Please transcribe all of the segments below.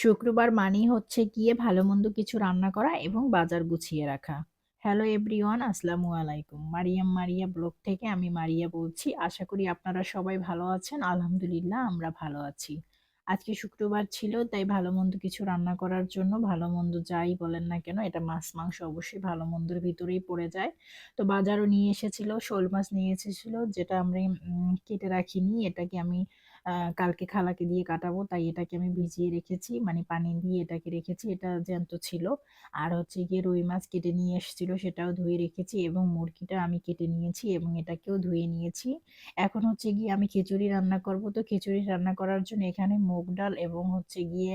শুক্রবার মানেই হচ্ছে গিয়ে ভালো মন্দ কিছু রান্না করা এবং বাজার গুছিয়ে রাখা। হ্যালো এভরিওয়ান আসসালামু আলাইকুম। মারিয়াম মারিয়া ব্লগ থেকে আমি মারিয়া বলছি। আশা করি আপনারা সবাই ভালো আছেন। আলহামদুলিল্লাহ, আমরা ভালো আছি। আজকে শুক্রবার ছিল, তাই ভালো মন্দ কিছু রান্না করার জন্য ভালো মন্দ যাই বলেন না কেন, এটা মাছ মাংস অবশ্যই ভালো মন্দর ভিতরেই পড়ে যায়। তো বাজারও নিয়ে এসেছিল, শোল মাছ নিয়ে এসেছিল, যেটা আমরা কেটে রাখিনি। এটাকে আমি কালকে খালাকে দিয়ে কাটাবো, তাই এটাকে আমি ভিজিয়ে রেখেছি মানে পানি দিয়ে এটাকে রেখেছি, এটা জ্যান্ত ছিল। আর হচ্ছে গিয়ে রুই মাছ কেটে নিয়ে এসেছিল, সেটাও ধুয়ে রেখেছি এবং মুরগিটা আমি কেটে নিয়েছি এবং এটাকেও ধুয়ে নিয়েছি। এখন হচ্ছে গিয়ে আমি খিচুড়ি রান্না করব, তো খিচুড়ি রান্না করার জন্য এখানে মুগ ডাল এবং হচ্ছে গিয়ে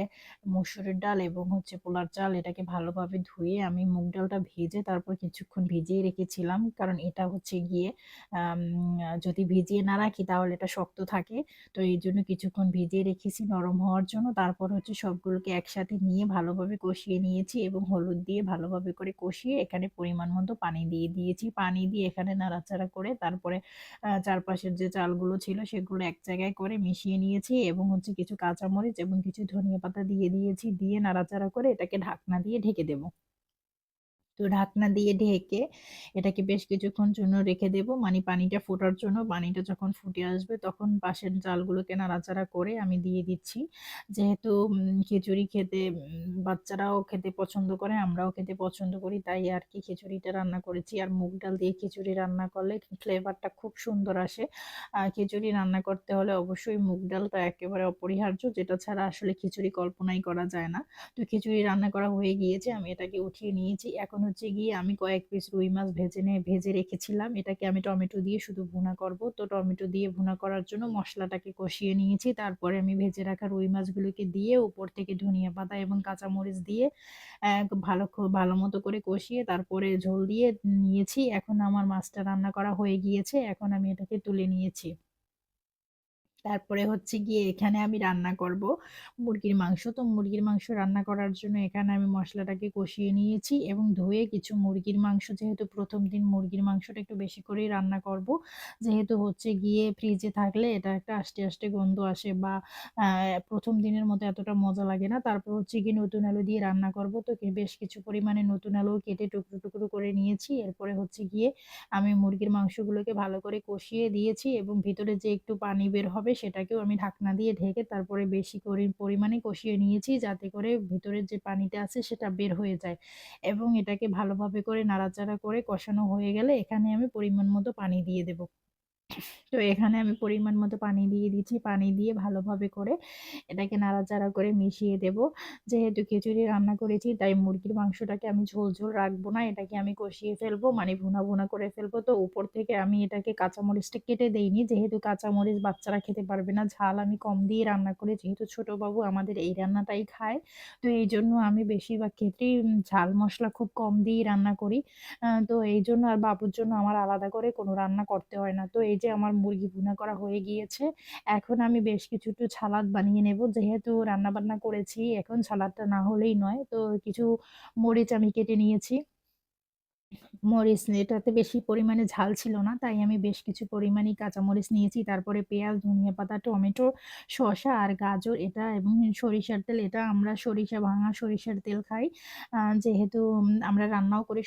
মসুরের ডাল এবং হচ্ছে পোলার চাল এটাকে ভালোভাবে ধুয়ে আমি মুগ ডালটা ভেজে তারপর কিছুক্ষণ ভিজিয়ে রেখেছিলাম। কারণ এটা হচ্ছে গিয়ে যদি ভিজিয়ে না রাখি তাহলে এটা শক্ত থাকে। তো এই জন্য কিছুক্ষণ ভিজিয়ে রেখেছি নরম হওয়ার জন্য। তারপর হচ্ছে সবগুলোকে একসাথে নিয়ে ভালোভাবে কষিয়ে নিয়েছি এবং হলুদ দিয়ে ভালোভাবে করে কষিয়ে এখানে পরিমাণ মতো পানি দিয়ে দিয়েছি। পানি দিয়ে এখানে নাড়াচাড়া করে তারপরে চারপাশের যে চালগুলো ছিল সেগুলো এক জায়গায় করে মিশিয়ে নিয়েছি এবং হচ্ছে কিছু কাঁচামরিচ এবং কিছু ধনিয়া পাতা দিয়ে দিয়েছি। দিয়ে নাড়াচাড়া করে এটাকে ঢাকনা দিয়ে ঢেকে দেবো। তো ঢাকনা দিয়ে ঢেকে এটাকে বেশ কিছুক্ষণ জন্য রেখে দেব। মানে পানিটা ফোটার জন্য পানিটা যখন ফুটে আসবে তখন পাশের চালগুলোকে নাড়াচাড়া করে আমি দিয়ে দিচ্ছি। যেহেতু খিচুড়ি খেতে বাচ্চারাও খেতে পছন্দ করে, আমরাও খেতে পছন্দ করি, তাই আর কি খিচুড়িটা রান্না করেছি। আর মুগ ডাল দিয়ে খিচুড়ি রান্না করলে ফ্লেভারটা খুব সুন্দর আসে। আর খিচুড়ি রান্না করতে হলে অবশ্যই মুগ ডালটা একেবারে অপরিহার্য, যেটা ছাড়া আসলে খিচুড়ি কল্পনাই করা যায় না। তো খিচুড়ি রান্না করা হয়ে গিয়েছে, আমি এটাকে উঠিয়ে নিয়েছি। এখন হচ্ছে গিয়ে আমি কয়েক পিস রুই মাছ ভেজে নিয়ে ভেজে রেখেছিলাম। এটাকে আমি টমেটো দিয়ে শুধু ভুনা করব। তো টমেটো দিয়ে ভুনা করার জন্য মশলাটাকে কষিয়ে নিয়েছি। তারপরে আমি ভেজে রাখা রুই মাছগুলোকে দিয়ে উপর থেকে ধনিয়া পাতা এবং কাঁচামরিচ দিয়ে ভালো ভালো মতো করে কষিয়ে তারপরে ঝোল দিয়ে নিয়েছি। এখন আমার মাছটা রান্না করা হয়ে গিয়েছে। এখন আমি এটাকে তুলে নিয়েছি। তারপরে হচ্ছে গিয়ে এখানে আমি রান্না করব মুরগির মাংস। তো মুরগির মাংস রান্না করার জন্য এখানে আমি মশলাটাকে কষিয়ে নিয়েছি এবং ধুয়ে কিছু মুরগির মাংস, যেহেতু প্রথম দিন মুরগির মাংসটা একটু বেশি করেই রান্না করব। যেহেতু হচ্ছে গিয়ে ফ্রিজে থাকলে এটা একটা আস্তে আস্তে গন্ধ আসে বা প্রথম দিনের মতো এতটা মজা লাগে না। তারপর হচ্ছে গিয়ে নতুন আলু দিয়ে রান্না করব। তো বেশ কিছু পরিমাণে নতুন আলু কেটে টুকরো টুকরো করে নিয়েছি। এরপরে হচ্ছে গিয়ে আমি মুরগির মাংসগুলোকে ভালো করে কষিয়ে দিয়েছি এবং ভিতরে যে একটু পানি বের হবে সেটাকেও আমি ঢাকনা দিয়ে ঢেকে তারপরে বেশি করে পরিমাণে কষিয়ে নিয়েছি যাতে করে ভিতরের যে পানিটা আছে সেটা বের হয়ে যায়। এবং এটাকে ভালোভাবে করে নাড়াচাড়া করে কষানো হয়ে গেলে এখানে আমি পরিমাণ মতো পানি দিয়ে দেবো। তো এখানে আমি পরিমাণ মতো পানি দিয়ে দিচ্ছি। পানি দিয়ে ভালোভাবে করে এটাকে নাড়াচাড়া করে মিশিয়ে দেব। যেহেতু খিচুড়ি রান্না করেছি, তাই মুরগির মাংসটাকে আমি ঝোল ঝোল রাখব না, এটাকে আমি কষিয়ে ফেলব মানে ভুনা ভুনা করে ফেলব। তো উপর থেকে আমি এটাকে কাঁচামরিচটা কেটে দেইনি, যেহেতু কাঁচামরিচ বাচ্চারা খেতে পারবে না, ঝাল আমি কম দিয়ে রান্না করে, যেহেতু ছোটোবাবু আমাদের এই রান্নাটাই খায়, তো এই জন্য আমি বেশিরভাগ ক্ষেত্রেই ঝাল মশলা খুব কম দিয়েই রান্না করি। তো এই জন্য আর বাবুর জন্য আমার আলাদা করে কোনো রান্না করতে হয় না। তো এই যে আমার মুরগি ভুনা করা হয়ে গিয়েছে। এখন আমি বেশ কিছু একটু বানিয়ে নেব। যেহেতু রান্নাবান্না করেছি, এখন সালাদটা না হলেই নয়। তো কিছু মরিচ আমি কেটে নিয়েছি। মরিচ এটাতে বেশি পরিমাণে ঝাল ছিল না, তাই আমি বেশ কিছু পরিমাণে কাঁচামরিচ নিয়েছি। তারপরে পেঁয়াজ, ধনিয়া পাতা, টমেটো, শসা আর গাজর, এটা এবং সরিষার তেল, এটা আমরা সরিষা ভাঙা সরিষার তেল খাই। যেহেতু আমরা রান্নাও করি